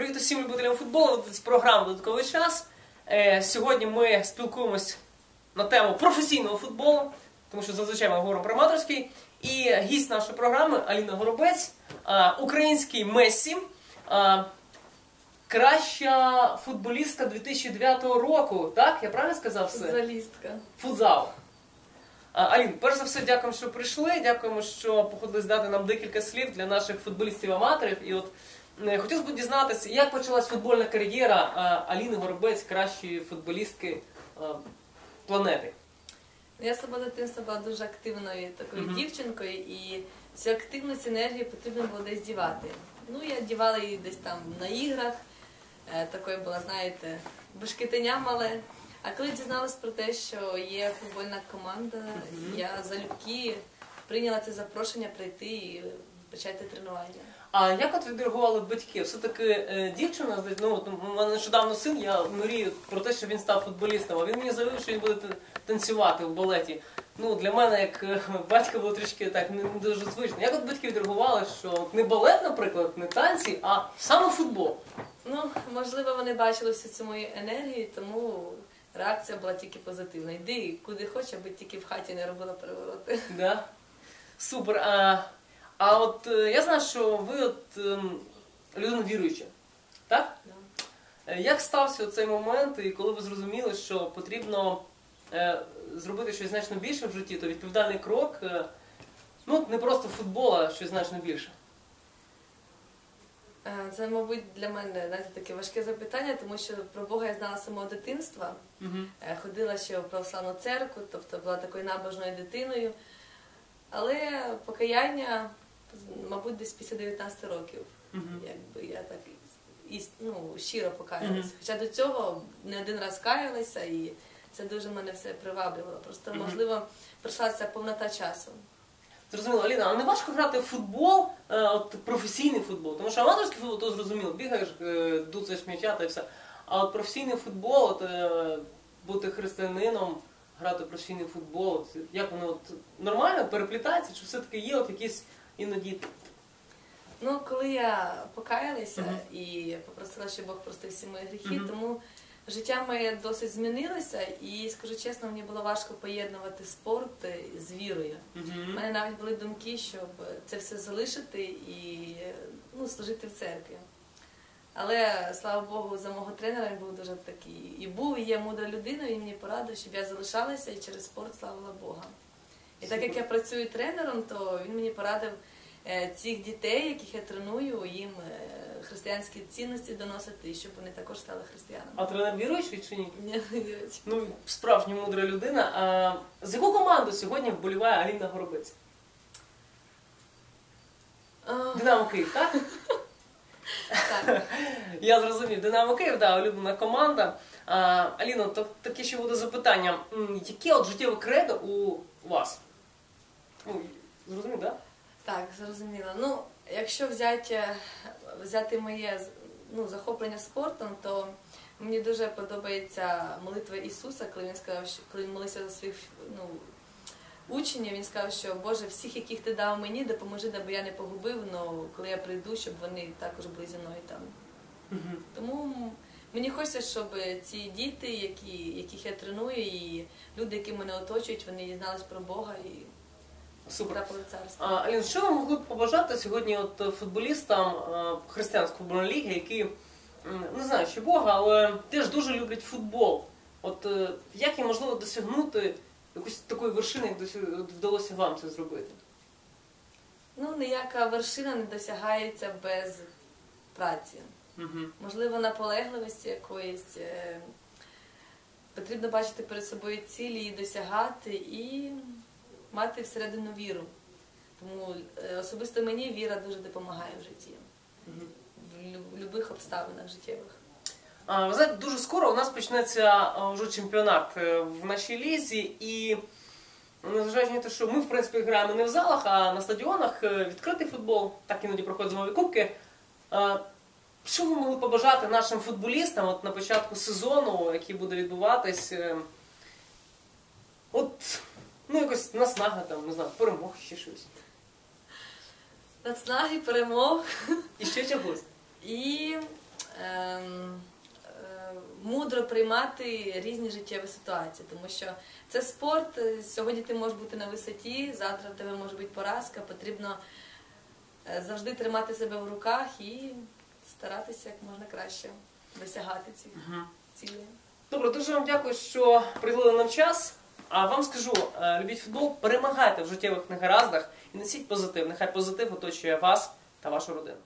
Привіт усім любителям футболу. З програми Додатковий час. Е, Сьогодні ми спілкуємось на тему професійного футболу, тому що зазвичай ми говоримо про аматорський. І гість нашої програми Аліна Горобець, український Мессі, краща футболістка 2009 року. Так, я правильно сказав все? Футболістка. Футзал. Алін, перш за все, дякуємо, що прийшли. Дякуємо, що походили здати нам декілька слів для наших футболістів-аматорів. І от хотілося б дізнатися, як почалась футбольна кар'єра Аліни Горобець, кращої футболістки планети. Я з самого дитинства була дуже активною такою Мгм. дівчинкою, і цю активність енергію потрібно було десь дівати. Ну, я дівала її десь там на іграх, е, такою була, знаєте, башкетиня мале. А коли дізналась про те, що є футбольна команда, Мгм. я залюбки прийняла це запрошення прийти і почати тренування. А як от відреагували батьки? Все-таки е, дівчина, ну, у мене нещодавно син, я мрію про те, що він став футболістом, а він мені заявив, що він буде танцювати в балеті. Ну, для мене, як е, батька, було трішки так не, не дуже звично. Як от батьки відреагували, що не балет, наприклад, не танці, а саме футбол? Ну, можливо, вони бачили всю цю мою енергію, тому реакція була тільки позитивна. Йди куди хочеш, аби тільки в хаті не робила перевороти. Да? Супер. А, а от е, я знаю, що ви от ем, людина віруюча, так? Е, Як стався цей момент, і коли ви зрозуміли, що потрібно е, зробити щось значно більше в житті, то відповідальний крок, ну не просто футбол, а щось значно більше. Це, мабуть, для мене знаєте, таке важке запитання, тому що про Бога я знала з самого дитинства. Угу. Ходила ще в православну церкву, тобто була такою набожною дитиною. Але покаяння, мабуть, десь після 19 років. Якби я так і, ну, щиро покаялася. Хоча до цього не один раз каялася, і це дуже мене все приваблювало. Просто, можливо, прийшла ця повнота часу. Зрозуміло, Аліна, а не важко грати в футбол, е, от професійний футбол, тому що аматорський футбол, то зрозуміло, бігаєш, е, дуцаєш м'яча та і все. А от професійний футбол, от, е, бути християнином, грати професійний футбол, от, як воно от, нормально переплітається, чи все-таки є от якісь іноді. Ну, коли я покаялася Мгм. і попросила, щоб Бог простив всі мої гріхи, Мгм. тому життя моє досить змінилося, і скажу чесно, мені було важко поєднувати спорт е, з вірою. У мене навіть були думки, щоб це все залишити і ну, служити в церкві. Але слава Богу, за мого тренера він був дуже такий і був, і є мудра людина, і він мені порадив, щоб я залишалася і через спорт славила Бога. І так як я працюю тренером, то він мені порадив е, цих дітей, яких я треную, їм е, християнські цінності доносити, щоб вони також стали християнами. А тренер віруючий чи ні? Ні, не вірю. Ну, справжня мудра людина. А з яку команду сьогодні вболіває Аліна Горобець? Динамо Київ, так? Так. Я зрозумів, Динамо Київ, да, улюблена команда. А, Аліно, так, таке ще буде запитання. Яке от життєве кредо у вас? Ну, зрозумів, так? Так, зрозуміла. Ну, якщо взяти, взяти моє ну, захоплення спортом, то мені дуже подобається молитва Ісуса, коли він сказав, що коли він молився за своїх ну, учнів, він сказав, що Боже, всіх, яких ти дав мені, допоможи, аби я не погубив, але коли я прийду, щоб вони також були зі мною там. Угу. Тому мені хочеться, щоб ці діти, які, яких я треную, і люди, які мене оточують, вони дізнались про Бога і Супер. А, Алін, що ви могли б побажати сьогодні от е, футболістам е, християнської футбольної ліги, які не знаю, чи Бога, але теж дуже люблять футбол. От е, як їм можливо досягнути якоїсь такої вершини, як досі- вдалося вам це зробити? Ну, ніяка вершина не досягається без праці. Угу. Можливо, наполегливості якоїсь. Потрібно бачити перед собою цілі, її досягати і мати всередину віру. Тому е, особисто мені віра дуже допомагає в житті, в будь-яких обставинах життєвих. Ви знаєте, дуже скоро у нас почнеться вже чемпіонат е, в нашій лізі, і незважаючи на те, що ми в принципі граємо не в залах, а на стадіонах, е, відкритий футбол, так іноді проходять зимові кубки. Що ви могли побажати нашим футболістам от на початку сезону, який буде відбуватись? От, ну якось наснага там, не знаю, перемог ще щось. Нацнаги, перемог І ще чогось. і ем, е, мудро приймати різні життєві ситуації, тому що це спорт. е, Сьогодні ти можеш бути на висоті, завтра в тебе може бути поразка. Потрібно е, завжди тримати себе в руках і старатися як можна краще досягати цих цілей. Добре, дуже вам дякую, що приділили нам час. А вам скажу, е, любіть футбол, перемагайте в життєвих негараздах і несіть позитив. Нехай позитив оточує вас та вашу родину.